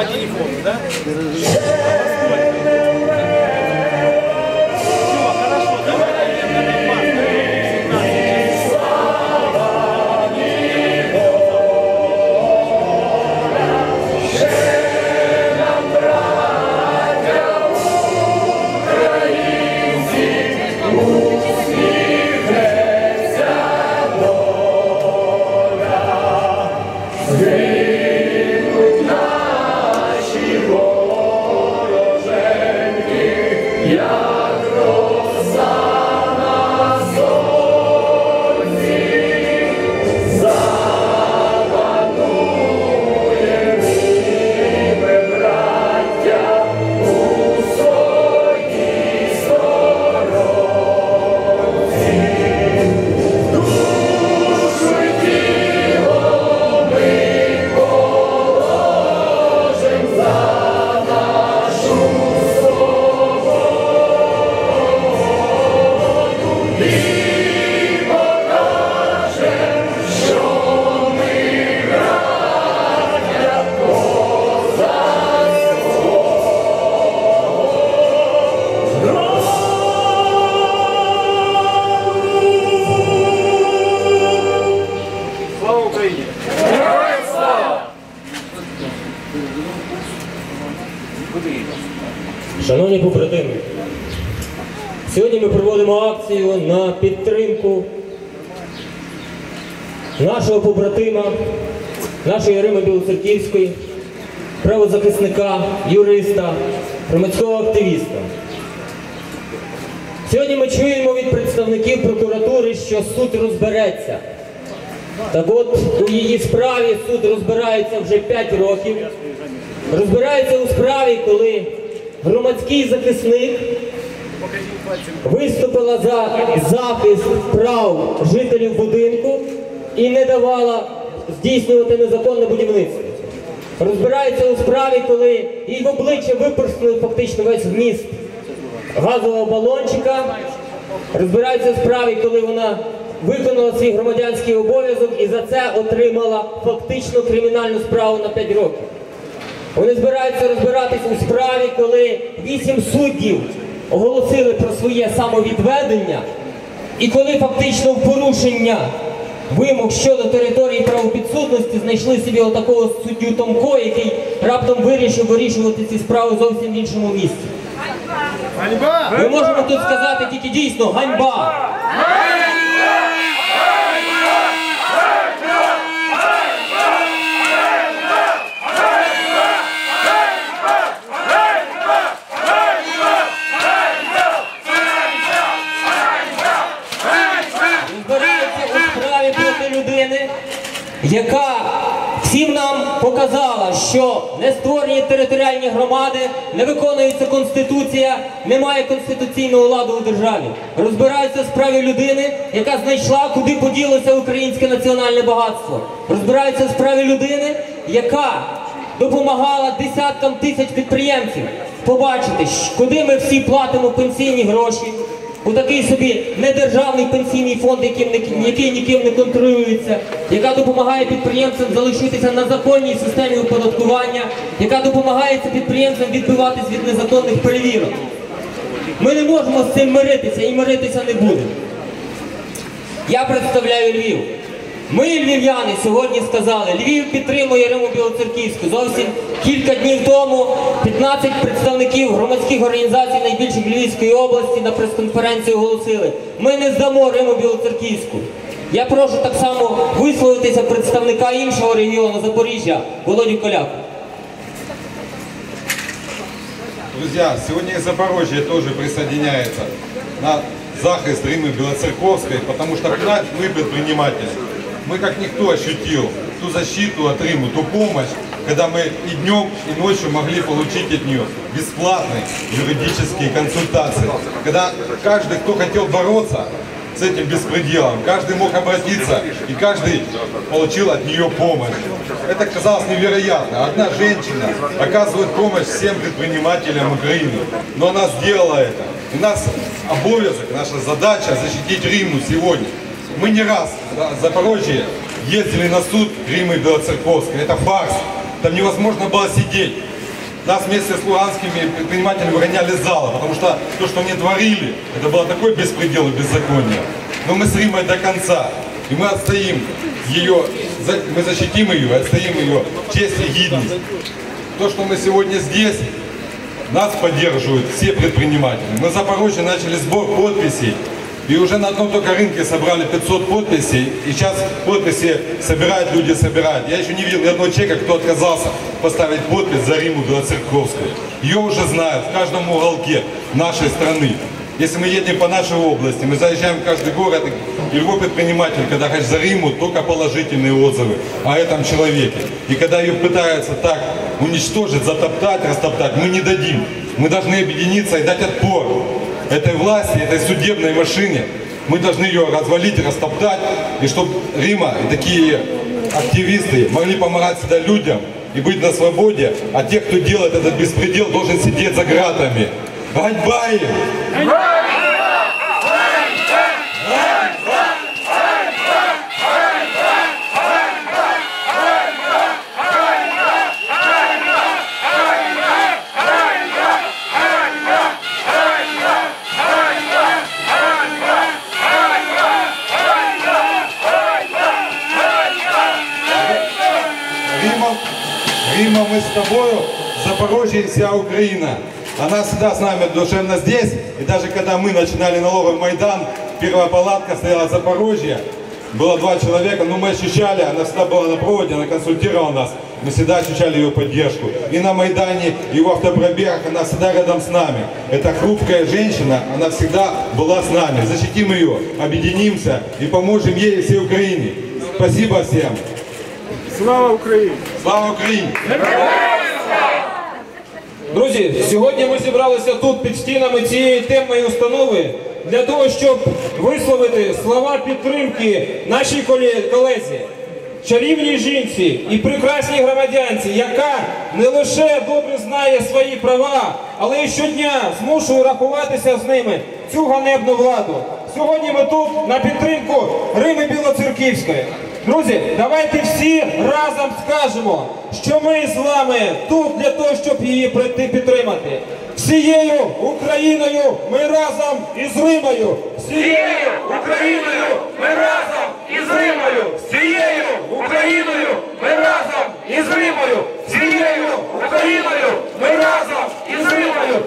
по телефону, да? Шановні побратими, сьогодні ми проводимо акцію на підтримку нашого побратима, нашої Рими Білоцерківської, правозахисника, юриста, громадського активіста. Сьогодні ми чуємо від представників прокуратури, що суд розбереться. Так от у її справі суд розбирається вже 5 років. Розбирається у справі, коли громадський захисник виступила за захист прав жителів будинку і не давала здійснювати незаконне будівництво. Розбирається у справі, коли їй в обличчя випорснули фактично весь вміст газового балончика. Розбирається у справі, коли вона виконала свій громадянський обов'язок і за це отримала фактично кримінальну справу на 5 років. Вони збираються розбиратись у справі, коли вісім суддів оголосили про своє самовідведення, і коли фактично в порушення вимог щодо території правопідсудності знайшли собі отакого суддю Томко, який раптом вирішив вирішувати ці справи зовсім в іншому місці. Ганьба! Ми можемо тут сказати тільки дійсно ганьба. Яка всім нам показала, що не створені територіальні громади, не виконується конституція, немає конституційного ладу у державі. Розбираються в справі людини, яка знайшла, куди поділося українське національне багатство. Розбираються в справі людини, яка допомагала десяткам тисяч підприємців побачити, куди ми всі платимо пенсійні гроші. У такий собі недержавний пенсійний фонд, який ніким не контролюється, яка допомагає підприємцям залишитися на законній системі оподаткування, яка допомагає підприємцям відбиватись від незаконних перевірок. Ми не можемо з цим миритися і миритися не будемо. Я представляю Львів. Ми, львів'яни, сьогодні сказали, Львів підтримує Риму Білоцерківську. Зовсім кілька днів тому 15 представників громадських організацій найбільших Львівської області на прес-конференції оголосили, ми не здамо Риму Білоцерківську. Я прошу так само висловитися представника іншого регіону Запоріжжя, Володю Коляку. Друзья, сегодня Запорожье тоже присоединяется на захист Римы Белоцерковской, потому что мы, предприниматели, мы как никто ощутил ту защиту от Римы, ту помощь, когда мы и днем, и ночью могли получить от нее бесплатные юридические консультации. Когда каждый, кто хотел бороться с этим беспределом, каждый мог обратиться, и каждый получил от нее помощь. Это казалось невероятно. Одна женщина оказывает помощь всем предпринимателям Украины. Но она сделала это. И нас обовязок, наша задача защитить Риму сегодня. Мы не раз в Запорожье ездили на суд Римы Белоцерковской. Это фарс. Там невозможно было сидеть. Нас вместе с луганскими предпринимателями выгоняли из зала, потому что то, что они творили, это было такой беспредел и беззаконие. Но мы с Римой до конца. И мы отстоим ее, мы защитим ее, отстоим ее честь и гидность. То, что мы сегодня здесь, нас поддерживают все предприниматели. Мы в Запорожье начали сбор подписей. И уже на одном только рынке собрали 500 подписей. И сейчас подписи собирают, люди собирают. Я еще не видел ни одного человека, кто отказался поставить подпись за Риму Белоцерковскую. Ее уже знают в каждом уголке нашей страны. Если мы едем по нашей области, мы заезжаем в каждый город, и любой предприниматель, когда хочет за Риму, только положительные отзывы о этом человеке. И когда ее пытаются так уничтожить, затоптать, растоптать, мы не дадим. Мы должны объединиться и дать отпор этой власти, этой судебной машине. Мы должны ее развалить, растоптать, и чтобы Рима и такие активисты могли помогать всегда людям и быть на свободе, а те, кто делает этот беспредел, должен сидеть за гратами. Ганьба им! Рима, мы с тобою, Запорожье и вся Украина. Она всегда с нами душевно здесь. И даже когда мы начинали налоговый Майдан, первая палатка стояла в Запорожье. Было два человека, но мы ощущали, она всегда была на проводе, она консультировала нас. Мы всегда ощущали ее поддержку. И на Майдане, и в автопробегах она всегда рядом с нами. Эта хрупкая женщина, она всегда была с нами. Защитим ее, объединимся и поможем ей и всей Украине. Спасибо всем. Слава Україні! Слава Україні! Друзі, сьогодні ми зібралися тут під стінами цієї темної установи для того, щоб висловити слова підтримки нашій колезі, чарівній жінці і прекрасній громадянці, яка не лише добре знає свої права, але й щодня змушує рахуватися з ними цю ганебну владу. Сьогодні ми тут на підтримку Рими Білоцерківської. Друзі, давайте всі разом скажемо, що ми з вами тут для того, щоб її прийти підтримати. Всією Україною ми разом із Римою. Всією Україною ми разом із Римою. Всією Україною ми разом із Римою. Всією Україною ми разом із Римою.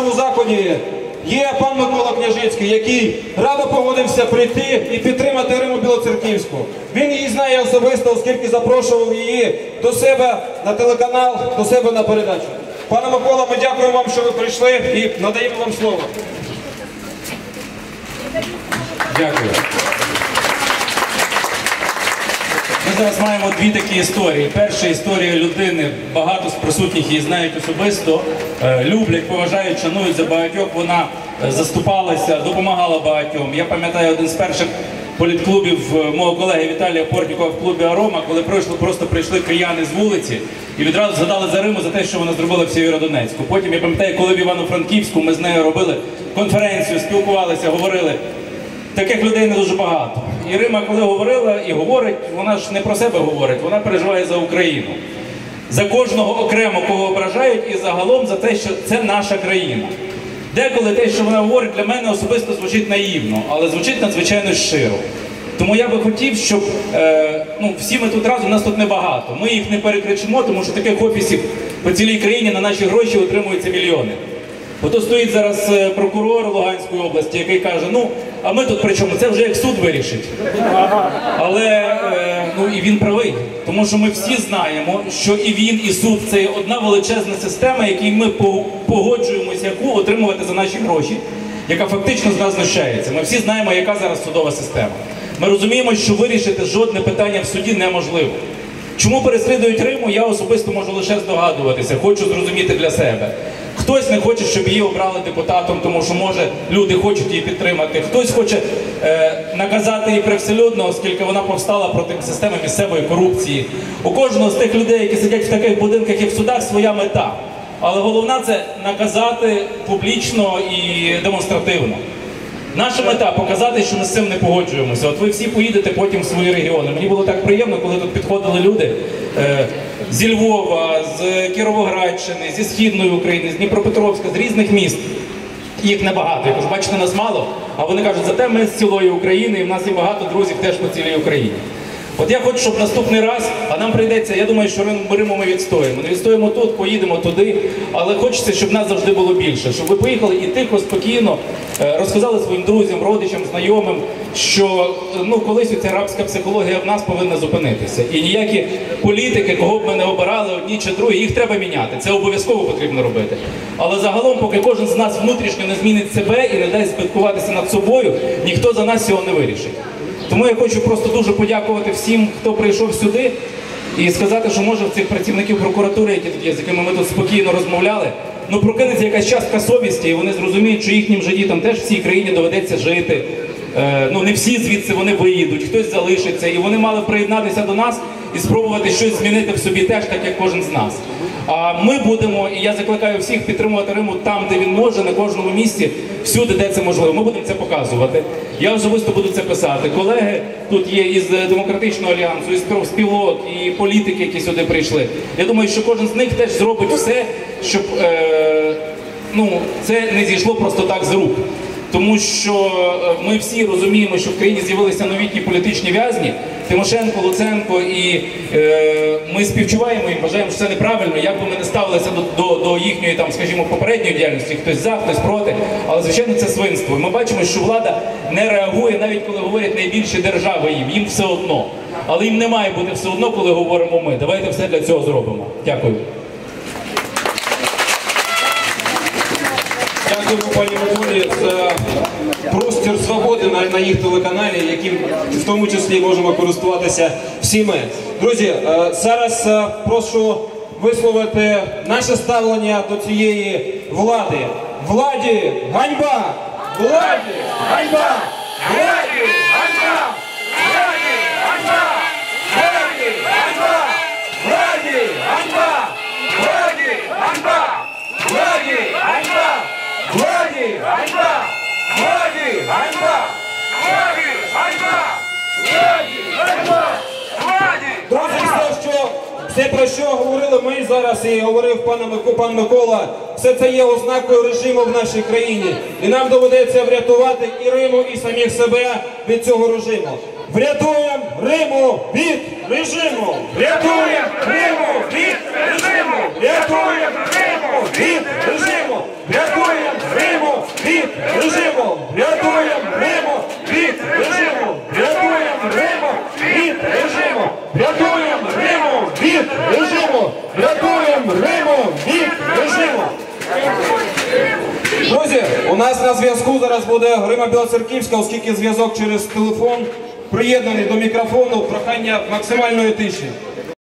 Нашому заході є пан Микола Княжицький, який радо погодився прийти і підтримати Риму Білоцерківську. Він її знає особисто, оскільки запрошував її до себе на телеканал, до себе на передачу. Пане Микола, ми дякуємо вам, що ви прийшли і надаємо вам слово. Дякую. Зараз маємо дві такі історії. Перша історія людини, багато з присутніх її знають особисто, е, люблять, поважають, шанують за багатьох. Вона е, заступалася, допомагала багатьом. Я пам'ятаю один з перших політклубів е, мого колеги Віталія Портнікова в клубі Арома, коли пройшли, просто прийшли кияни з вулиці і відразу згадали за Риму за те, що вона зробила в Сєвєродонецьку. Потім я пам'ятаю, коли в Івано-Франківську ми з нею робили конференцію, спілкувалися, говорили. Таких людей не дуже багато. І Рима, коли говорила і говорить, вона ж не про себе говорить, вона переживає за Україну. За кожного окремо, кого ображають, і загалом за те, що це наша країна. Деколи те, що вона говорить, для мене особисто звучить наївно, але звучить надзвичайно щиро. Тому я би хотів, щоб е, ну, всі ми тут разом, нас тут небагато. Ми їх не перекричимо, тому що таких офісів по цілій країні на наші гроші отримуються мільйони. Ото стоїть зараз е, прокурор Луганської області, який каже: ну А ми тут при чому? Це вже як суд вирішить. Але е, ну і він правий, тому що ми всі знаємо, що і він, і суд це одна величезна система, якій ми погоджуємося, яку отримувати за наші гроші, яка фактично з нас знущається. Ми всі знаємо, яка зараз судова система. Ми розуміємо, що вирішити жодне питання в суді неможливо. Чому переслідують Риму, я особисто можу лише здогадуватися, хочу зрозуміти для себе. Хтось не хоче, щоб її обрали депутатом, тому що може люди хочуть її підтримати. Хтось хоче е, наказати її привселюдно, оскільки вона повстала проти системи місцевої корупції. У кожного з тих людей, які сидять в таких будинках і в судах, своя мета. Але головна це наказати публічно і демонстративно. Наша мета показати, що ми з цим не погоджуємося. От ви всі поїдете потім в свої регіони. Мені було так приємно, коли тут підходили люди е, зі Львова, з Кіровоградщини, зі Східної України, з Дніпропетровська, з різних міст. Їх небагато. Я кажу, бачите, нас мало. А вони кажуть, зате ми з цілої України, і в нас є багато друзів теж по цілій Україні. От я хочу, щоб наступний раз, а нам прийдеться, я думаю, що Рим- Риму ми відстоїмо. Не відстоїмо тут, поїдемо туди, але хочеться, щоб нас завжди було більше. Щоб ви поїхали і тихо, спокійно е, розказали своїм друзям, родичам, знайомим, що ну колись ця рабська психологія в нас повинна зупинитися. І ніякі політики, кого б ми не обирали, одні чи другі, їх треба міняти. Це обов'язково потрібно робити. Але загалом, поки кожен з нас внутрішньо не змінить себе і не дасть збиткуватися над собою, ніхто за нас цього не вирішить. Тому я хочу просто дуже подякувати всім, хто прийшов сюди, і сказати, що може цих працівників прокуратури, які тут є, з якими ми тут спокійно розмовляли, ну прокинеться якась частка совісті, і вони зрозуміють, що їхнім же дітям теж в цій країні доведеться жити. Е, ну не всі звідси вони виїдуть, хтось залишиться, і вони мали приєднатися до нас і спробувати щось змінити в собі теж, так як кожен з нас. А ми будемо, і я закликаю всіх підтримувати Риму там, де він може, на кожному місці, всюди, де це можливо. Ми будемо це показувати. Я особисто буду це писати. Колеги тут є із демократичного альянсу, із профспілок, і політики, які сюди прийшли. Я думаю, що кожен з них теж зробить все, щоб е, ну, це не зійшло просто так з рук. Тому що е, ми всі розуміємо, що в країні з'явилися новітні політичні в'язні Тимошенко, Луценко, і е, ми співчуваємо їм, вважаємо, що це неправильно. Як би ми не ставилися до, до, до їхньої там, скажімо, попередньої діяльності, хтось за, хтось проти, але звичайно це свинство. Ми бачимо, що влада не реагує, навіть коли говорять найбільші держави їм, їм все одно. Але їм не має бути все одно, коли говоримо ми. Давайте все для цього зробимо. Дякую. Дякуємо пані Миколі за на, на їх телеканалі, яким в тому числі можемо користуватися всі ми. Друзі, е, зараз е, прошу висловити наше ставлення до цієї влади. Владі ганьба! Владі ганьба! Владі Владі ганьба! Владі ганьба! Владі ганьба! Друзі, все, що все про що говорили ми зараз і говорив пан пан Микола, все це є ознакою режиму в нашій країні. І нам доведеться врятувати і Риму, і самих себе від цього режиму. Врятуємо Риму від режиму! Врятуємо Риму від режиму! Врятуємо Риму від режиму! Врятуємо Риму від режиму! Врятуємо Риму від режиму! Врятуємо Риму від режиму! Врятуємо Риму від режиму! Врятуємо Риму від режиму! Друзі, у нас на зв'язку зараз буде Грима Білоцерківська, оскільки зв'язок через телефон приєднаний до мікрофону, прохання максимальної тиші.